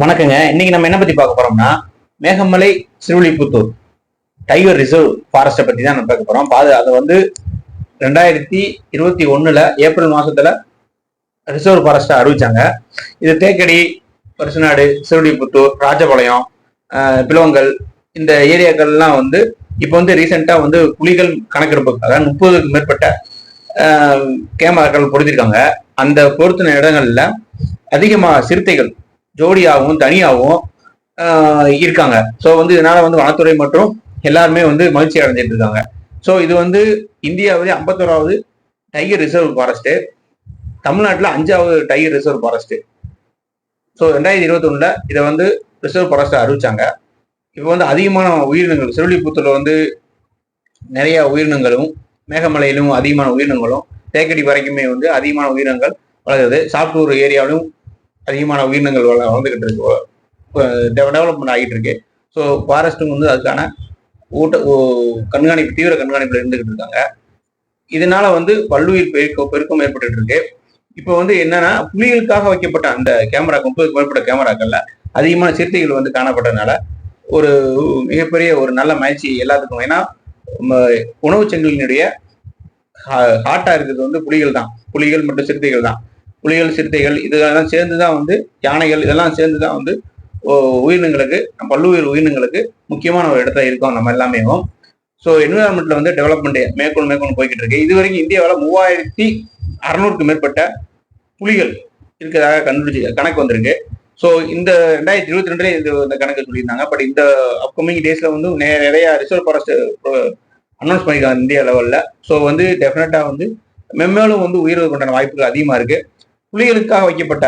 வணக்கங்க. இன்னைக்கு நம்ம என்ன பத்தி பார்க்க போறோம்னா மேகமலை சிறுவில்லிபுத்தூர் டைகர் ரிசர்வ் ஃபாரஸ்ட்டை பத்தி தான் நம்ம பார்க்க போறோம். பாது அதை வந்து ரெண்டாயிரத்தி இருபத்தி ஒண்ணுல ஏப்ரல் மாசத்துல ரிசர்வ் ஃபாரஸ்ட்டை அறிவிச்சாங்க. இது தேக்கடி பரிசுநாடு சிறுவில்லிபுத்தூர் ராஜபாளையம் ஆஹ், பிலவங்கல் இந்த ஏரியாக்கள்லாம் வந்து இப்போ வந்து ரீசெண்டா வந்து புலிகள் கணக்கெடுப்புக்காக முப்பதுக்கு மேற்பட்ட கேமராக்கள் பொருத்திருக்காங்க அந்த பொருத்தின இடங்கள்ல அதிகமாக சிறுத்தைகள் ஜோடியாகவும் தனியாகவும் இருக்காங்க. ஸோ வந்து இதனால வந்து வனத்துறை மற்றும் எல்லாருமே வந்து மகிழ்ச்சி அடைஞ்சிட்டு இருக்காங்க. ஸோ இது வந்து இந்தியாவிலே ஐம்பத்தோராவது டைகர் ரிசர்வ் ஃபாரஸ்ட்டு தமிழ்நாட்டில் அஞ்சாவது டைகர் ரிசர்வ் ஃபாரஸ்ட்டு ஸோ ரெண்டாயிரத்தி இருபத்தொன்னில் இதை வந்து ரிசர்வ் ஃபாரஸ்ட்டை அறிவிச்சாங்க. இப்போ வந்து அதிகமான உயிரினங்கள் சிறுவில்லிபுத்தூர்ல வந்து நிறைய உயிரினங்களும் மேகமலையிலும் அதிகமான உயிரினங்களும் தேக்கடி வரைக்குமே வந்து அதிகமான உயிரினங்கள் வளருது சாத்தூர் ஏரியாவிலும் அதிகமான உயிரினங்கள் வள வளர்ந்துகிட்டு இருக்கு. டெவலப்மெண்ட் ஆகிட்டு இருக்கு. ஸோ ஃபாரஸ்ட்டும் வந்து அதுக்கான ஊட்ட கண்காணிப்பு தீவிர கண்காணிப்பில் இருந்துகிட்டு இருக்காங்க. இதனால வந்து பல்லுயிர் பெருக்கம் பெருக்கம் ஏற்பட்டு இருக்கு. இப்போ வந்து என்னன்னா புலிகளுக்காக வைக்கப்பட்ட அந்த கேமரா முப்பதுக்கு மேற்பட்ட கேமராக்கள்ல அதிகமான சிறுத்தைகள் வந்து காணப்பட்டதுனால ஒரு மிகப்பெரிய ஒரு நல்ல முயற்சி எல்லாத்துக்கும். ஏன்னா ம- உணவுச் சங்கிலினுடைய ஹாட்டா இருக்கிறது வந்து புலிகள் தான். புலிகள் மற்றும் சிறுத்தைகள் தான். புலிகள் சிறுத்தைகள் இதெல்லாம் சேர்ந்து தான் வந்து யானைகள் இதெல்லாம் சேர்ந்து தான் வந்து உயிரினங்களுக்கு பல்லுயிர் உயிரினங்களுக்கு முக்கியமான ஒரு இடத்துல இருக்கோம் நம்ம எல்லாமே ஸோ என்விரான்மெண்ட்ல வந்து டெவலப்மெண்ட் மேற்கொண்டு மேற்கொண்டு போய்கிட்டு இருக்கு. இது வரைக்கும் இந்தியாவில் மூவாயிரத்தி அறநூறுக்கு மேற்பட்ட புலிகள் இருக்கிறதாக கண்டுபிடிச்சி கணக்கு வந்திருக்கு. ஸோ இந்த ரெண்டாயிரத்தி இருபத்தி ரெண்டுல இது இந்த கணக்கு சொல்லியிருந்தாங்க. பட் இந்த அப்கமிங் டேஸ்ல வந்து நிறைய ரிசர்வ் ஃபாரஸ்ட் அனௌன்ஸ் பண்ணியிருக்காங்க இந்தியா லெவலில் ஸோ வந்து டெஃபினட்டாக வந்து மென்மேலும் வந்து உயிரிழப்புக்கான வாய்ப்புகள் அதிகமாக இருக்குது புலிகளுக்காக வைக்கப்பட்ட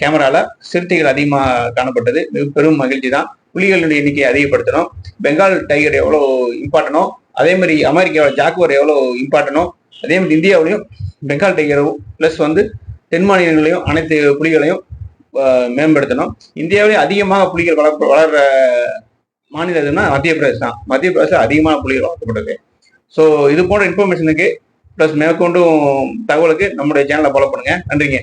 கேமரால சிறுத்தைகள் அதிகமாக காணப்பட்டது. மிக பெரும் மகிழ்ச்சி தான் புலிகளுடைய எண்ணிக்கையை அதிகப்படுத்தணும். பெங்கால் டைகர் எவ்வளோ இம்பார்ட்டனோ அதே மாதிரி அமெரிக்காவில் ஜாக்குவர் எவ்வளோ இம்பார்ட்டனோ அதே மாதிரி இந்தியாவிலையும் பெங்கால் டைகரும் ப்ளஸ் வந்து தென் மாநிலங்களையும் அனைத்து புலிகளையும் மேம்படுத்தணும். இந்தியாவிலேயே அதிகமாக புலிகள் வளர்ப்பு வளர்ற மாநிலம் எதுனா மத்திய பிரதேஷ் தான். மத்திய பிரதேசம் அதிகமான புலிகள் வளர்க்கப்பட்டது. ஸோ இது போன்ற இன்ஃபர்மேஷனுக்கு ப்ளஸ் மேற்கொண்டும் தகவலுக்கு நம்முடைய சேனலை ஃபாலோ பண்ணுங்க. நன்றிங்க.